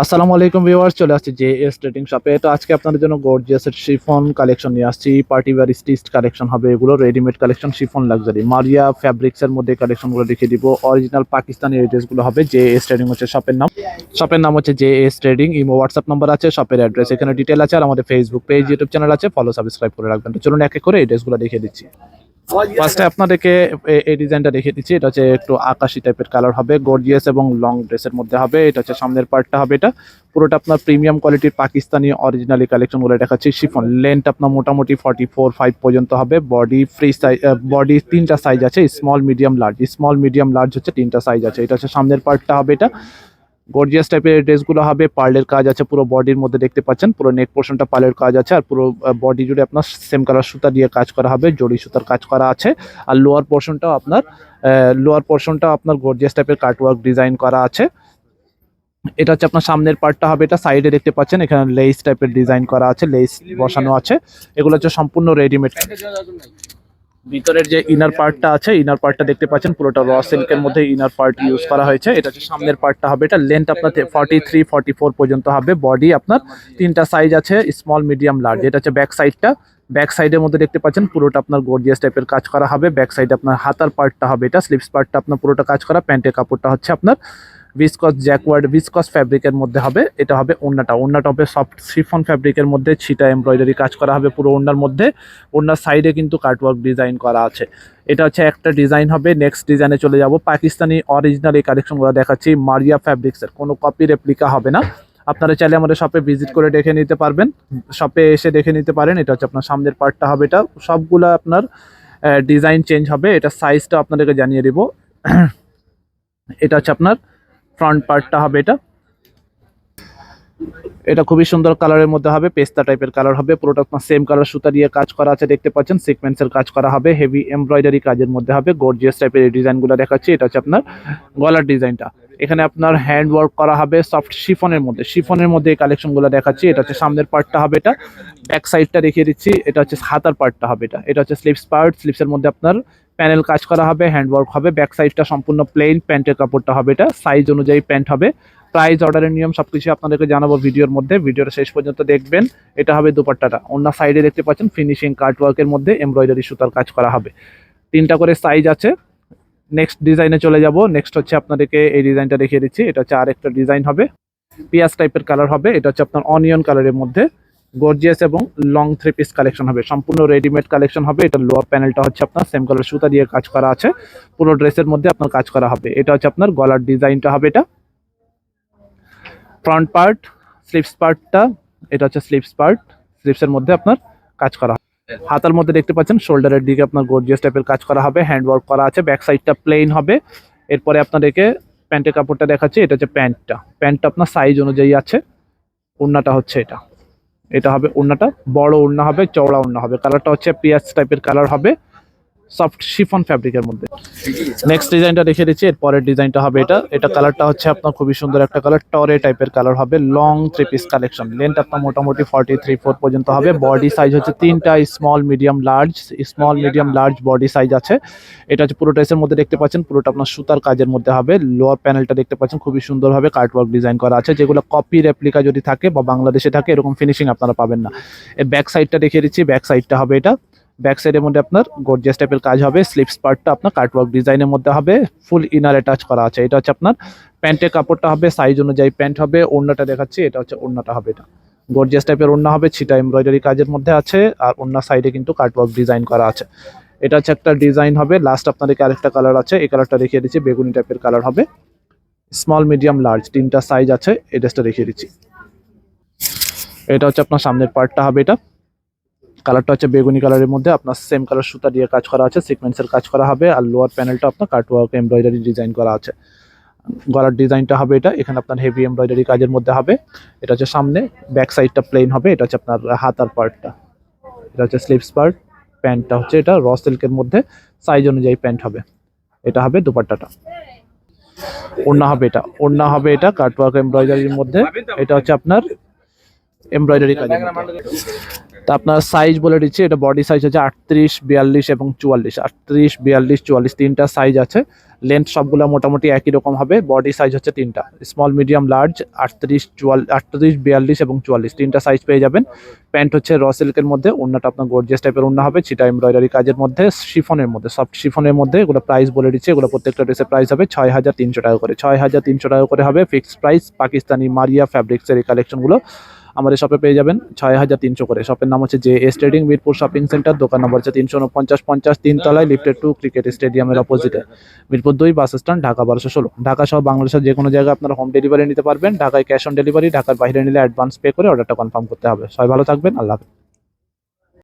আসসালামু আলাইকুম ভিউয়ার্স, চলে আসছি জে এস ট্রেডিং শপে তো আজকে আপনাদের জন্য গর্জিয়াসের শিফন কালেকশন নিয়ে আসছি। পার্টি ওয়্যার স্টিচড কালেকশন হবে এগুলো readymade collection chiffon luxury Maria ফ্যাব্রিক্সের মধ্যে কালেকশনগুলো দেখিয়ে দিব। অরিজিনাল পাকিস্তানি ড্রেসগুলো হবে, জে এস ট্রেডিং হচ্ছে শপের নাম। শপের নাম হচ্ছে J S trading Imo WhatsApp number আছে শপের অ্যাড্রেস এখানে ডিটেল আছে, আর আমাদের ফেসবুক পেজ ইউটিউব চ্যানেল আছে ফলো সাবস্ক্রাইব করে রাখবেন। তো চলুন এক এক করে এই ড্রেসগুলো দেখিয়ে দিচ্ছি। ফার্স্টে আপনাদেরকে এ- এই ডিজাইনটা দেখিয়ে দিচ্ছি। এটা হচ্ছে একটু আকাশি টাইপের কালার হবে গর্জিয়াস এবং লং ড্রেসের মধ্যে হবে। এটা হচ্ছে সামনের পার্টটা হবে এটা। পুরোটা আপনার প্রিমিয়াম কোয়ালিটির পাকিস্তানি অরিজিনালি কালেকশন বলে দেখাচ্ছি। শিফন লেন্থ আপনার মোটামুটি ফর্টি ফোর ফাইভ পর্যন্ত হবে। বডি ফ্রি সাইজ বডি তিনটা সাইজ আছে। Small medium large small medium large হচ্ছে তিনটা সাইজ আছে। এটা হচ্ছে সামনের পার্টটা হবে এটা। গর্জিয়াস টাইপের ড্রেসগুলো হবে পার্লের কাজ আছে, পুরো বডির মধ্যে দেখতে পাচ্ছেন, পুরো নেক পোর্শনটা পার্লের কাজ আছে, আর পুরো বডি জুড়ে আপনার সেম কালার সুতা দিয়ে কাজ করা হবে, জড়ি সুতার কাজ করা আছে, আর লোয়ার পোর্শনটাও আপনার লোয়ার পোর্শনটা আপনার গর্জিয়াস টাইপের কাটওয়ার্ক ডিজাইন করা আছে। এটা হচ্ছে আপনার সামনের পার্টটা হবে, এটা সাইডে দেখতে পাচ্ছেন, এখানে লেস টাইপের ডিজাইন করা আছে লেস বসানো আছে, এগুলো হচ্ছে সম্পূর্ণ রেডিমেড ভিতরের যে ইনার পার্টটা আছে ইনার পার্টটা দেখতে পাচ্ছেন, পুরোটা র সিল্কের মধ্যে ইনার পার্ট ইউজ করা হয়েছে। এটা হচ্ছে সামনের পার্টটা হবে, এটা লেন্থ আপনার ফর্টি থ্রি ফর্টি ফোর পর্যন্ত হবে। বডি আপনার তিনটা সাইজ আছে স্মল মিডিয়াম লার্জ এটা হচ্ছে ব্যাক সাইডটা ব্যাক সাইডের মধ্যে দেখতে পাচ্ছেন, পুরোটা আপনার গর্জিয়াস টাইপের কাজ করা হবে। ব্যাক সাইডে আপনার হাতার পার্টটা হবে এটা স্লিপস পার্টটা আপনার পুরোটা কাজ করা প্যান্টের কাপড়টা হচ্ছে আপনার ভিসকস জ্যাকওয়ার্ড ভিসকস ফ্যাব্রিকের মধ্যে হবে, এটা হবে ওন্নাটা। ওন্নাটা হবে সফট শিফন ফ্যাব্রিকের মধ্যে, ছিটা এমব্রয়ডারি কাজ করা হবে পুরো ওন্নার মধ্যে। ওন্নার সাইডে কিন্তু কাটওয়ার্ক ডিজাইন করা আছে। এটা হচ্ছে একটা ডিজাইন হবে নেক্সট ডিজাইনে চলে যাব। পাকিস্তানি অরিজিনাল এই কালেকশনগুলো দেখাচ্ছি, মারিয়া ফ্যাব্রিক্সের কোনো কপি রেপ্লিকা হবে না। আপনারা চাইলে আমাদের শপে ভিজিট করে দেখে নিতে পারবেন। শপে এসে দেখে নিতে পারেন। এটা হচ্ছে আপনার সামনের পার্টটা হবে এটা। সবগুলো আপনার ডিজাইন চেঞ্জ হবে। এটা সাইজটা আপনাদেরকে জানিয়ে দিব। এটা হচ্ছে আপনার ফ্রন্ট পার্টটা হবে এটা। এটা খুবই সুন্দর কালারের মধ্যে হবে, পেস্তা টাইপের কালার হবে পুরোটা আপনার সেম কালার সুতা দিয়ে কাজ করা আছে, দেখতে পাচ্ছেন সিকোয়েন্সের কাজ করা হবে হেভি এমব্রয়ডারি কাজের মধ্যে হবে গর্জিয়াস টাইপের ডিজাইনগুলো দেখাচ্ছি, এটা হচ্ছে আপনার গলার ডিজাইনটা এখানে আপনার হ্যান্ড ওয়ার্ক করা হবে সফট শিফনের মধ্যে শিফনের মধ্যে এই কালেকশনগুলো দেখাচ্ছি, এটা হচ্ছে সামনের পার্টটা হবে এটা ব্যাক সাইডটা দেখিয়ে দিচ্ছি, এটা হচ্ছে হাতার পার্টটা হবে এটা এটা হচ্ছে স্লিপস পার্ট স্লিপসের মধ্যে আপনার প্যানেল কাজ করা হবে হ্যান্ড ওয়ার্ক হবে, ব্যাক সাইডটা সম্পূর্ণ প্লেন প্যান্টের কাপড়টা হবে, এটা সাইজ অনুযায়ী প্যান্ট হবে। প্রাইস অর্ডারের নিয়ম সবকিছু আপনাদেরকে জানাব ভিডিওর মধ্যে, ভিডিওটা শেষ পর্যন্ত দেখবেন। এটা হবে দুপাট্টাটা। অন্য সাইডে দেখতে পাচ্ছেন ফিনিশিং কার্ট ওয়ার্কের মধ্যে এমব্রয়ডারি সুতার কাজ করা হবে। তিনটা করে সাইজ আছে। নেক্সট ডিজাইনে চলে যাব। নেক্সট হচ্ছে আপনাদেরকে এই ডিজাইনটা দেখিয়ে দিচ্ছি। এটা হচ্ছে আরেকটা ডিজাইন হবে। পিয়াজ টাইপের কালার হবে। এটা হচ্ছে আপনার অনিয়ন কালারের মধ্যে। গর্জিয়াস এবং লং থ্রি পিস কালেকশন হবে। সম্পূর্ণ রেডিমেড কালেকশন হবে। এটা লোয়ার প্যানেলটা হচ্ছে আপনার সেম কালার সুতা দিয়ে কাজ করা আছে। পুরো ড্রেসের মধ্যে আপনার কাজ করা হবে। এটা হচ্ছে আপনার গলার ডিজাইনটা হবে এটা। ফ্রন্ট পার্ট স্লিপস পার্টটা, এটা হচ্ছে স্লিপস পার্ট। স্লিপসের মধ্যে আপনার কাজ করা। হাতার মধ্যে দেখতে পাচ্ছেন, শোল্ডারের দিকে আপনার গর্জিয়াস টাইপের কাজ করা হবে। হ্যান্ড ওয়ার্ক করা আছে, ব্যাক সাইডটা প্লেন হবে। এরপরে আপনাদেরকে প্যান্টের কাপড়টা দেখাচ্ছি, এটা হচ্ছে প্যান্টটা। প্যান্টটা আপনার সাইজ অনুযায়ী আছে। ওড়নাটা হচ্ছে এটা। এটা হবে ওড়নাটা, বড় ওড়না হবে, চওড়া ওড়না হবে। কালারটা হচ্ছে পিয়াজ টাইপের কালার হবে। সফট শিফন ফ্যাব্রিকের মধ্যে। নেক্সট ডিজাইনটা দেখে দিচ্ছি এর পরের ডিজাইনটা হবে এটা। এটা কালারটা হচ্ছে আপনার খুবই সুন্দর একটা কালার, টরে টাইপের কালার হবে long three piece collection length আপনার মোটামুটি ফর্টি থ্রি ফোর পর্যন্ত হবে। বডি সাইজ হচ্ছে তিনটা small medium large small medium large body size আছে। এটা হচ্ছে পুরো ড্রেসের মধ্যে দেখতে পাচ্ছেন, পুরোটা আপনার সুতার কাজের মধ্যে হবে। লোয়ার প্যানেলটা দেখতে পাচ্ছেন, খুবই সুন্দরভাবে কার্টওয়ার্ক ডিজাইন করা আছে। যেগুলো কপি রেপ্লিকা যদি থাকে বা বাংলাদেশে থাকে, এরকম ফিনিশিং আপনারা পাবেন না। এর ব্যাক সাইডটা দেখিয়ে দিচ্ছি ব্যাক সাইডটা হবে এটা। ব্যাক সাইডের মধ্যে আপনার গর্জিয়াস টাইপের কাজ হবে। স্লিপস পার্টটা আপনার কাটওয়ার্ক ডিজাইনের মধ্যে হবে। ফুল ইনার অ্যাটাচ করা আছে। এটা হচ্ছে আপনার প্যান্টের কাপড়টা হবে সাইজ অনুযায়ী প্যান্ট হবে। ওড়নাটা দেখাচ্ছি, এটা হচ্ছে ওড়নাটা হবে এটা। গর্জিয়াস টাইপের ওড়না হবে, ছিটা এমব্রয়ডারি কাজের মধ্যে আছে আর ওড়না সাইডে কিন্তু কাটওয়ার্ক ডিজাইন করা আছে। এটা হচ্ছে একটা ডিজাইন হবে। লাস্ট আপনাদেরকে আরেকটা কালার আছে। এই কালারটা দেখিয়ে দিচ্ছি, বেগুনি টাইপের কালার হবে। স্মল মিডিয়াম লার্জ তিনটা সাইজ আছে। এই ড্রেসটা দেখিয়ে দিচ্ছি। এটা হচ্ছে আপনার সামনের পার্টটা হবে এটা। কালারটা হচ্ছে বেগুনি কালারের মধ্যে, আপনার সেম কালার সুতা দিয়ে কাজ করা আছে সিকোয়েন্সের কাজ করা হবে, আর লোয়ার প্যানেলটা আপনার কাটওয়ার্ক এমব্রয়ডারি ডিজাইন করা আছে। গলার ডিজাইনটা হবে এটা, এখানে আপনার হেভি এমব্রয়ডারি কাজের মধ্যে হবে, এটা হচ্ছে সামনে ব্যাক সাইডটা প্লেন হবে, এটা হচ্ছে আপনার হাতার পার্টটা এটা হচ্ছে স্লিপস পার্ট প্যান্টটা হচ্ছে এটা র সিল্কের মধ্যে সাইজ অনুযায়ী প্যান্ট হবে। এটা হবে দুপাট্টাটা। ওড়না হবে এটা, ওড়না হবে এটা কাটওয়ার্ক এমব্রয়ডারির মধ্যে, এটা হচ্ছে আপনার এমব্রয়ডারি মধ্যে। তা আপনার সাইজ বলে দিচ্ছি, এটা বডি সাইজ হচ্ছে আটত্রিশ, বিয়াল্লিশ এবং চুয়াল্লিশ। আটত্রিশ, বিয়াল্লিশ, চুয়াল্লিশ তিনটা সাইজ আছে। লেন্থ সবগুলো মোটামুটি একই রকম হবে বডি সাইজ হচ্ছে তিনটা। স্মল মিডিয়াম লার্জ আটত্রিশ, চুয়াল, আটত্রিশ, বিয়াল্লিশ এবং চুয়াল্লিশ তিনটা সাইজ পেয়ে যাবেন। প্যান্ট হচ্ছে র সিল্কের মধ্যে, ওড়নাটা আপনার গর্জিয়াস টাইপের ওড়না হবে, সেটা এমব্রয়ডারি কাজের মধ্যে শিফনের মধ্যে সফট শিফনের মধ্যে, এগুলো প্রাইস বলে দিচ্ছে, এগুলো প্রত্যেকটা ড্রেসের প্রাইস হবে ছয় হাজার তিনশো টাকা করে। ছয় হাজার তিনশো টাকা করে হবে ফিক্সড প্রাইস পাকিস্তানি মারিয়া ফ্যাব্রিক্সের এই কালেকশনগুলো আমাদের শপে পেয়ে যাবেন ছয় হাজার তিনশো করে। শপের নাম হচ্ছে J S trading Mirpur shopping centre দোকান নম্বর হচ্ছে তিনশো উনপঞ্চাশ, পঞ্চাশ, তিনতলায় লিফটেড টু ক্রিকেট স্টেডিয়ামের অপোজিটে মিরপুর দুই বাস স্ট্যান্ড ঢাকা বারোশো ষোলো। ঢাকা সহ বাংলাদেশের যে কোনো জায়গায় আপনারা হোম ডেলিভারি নিতে পারবেন। ঢাকায় ক্যাশ অন ডেলিভারি ঢাকার বাইরে নিলে অ্যাডভান্স পে করে অর্ডারটা কনফার্ম করতে হবে। সবাই ভালো থাকবেন, আল্লাহ হাফেজ।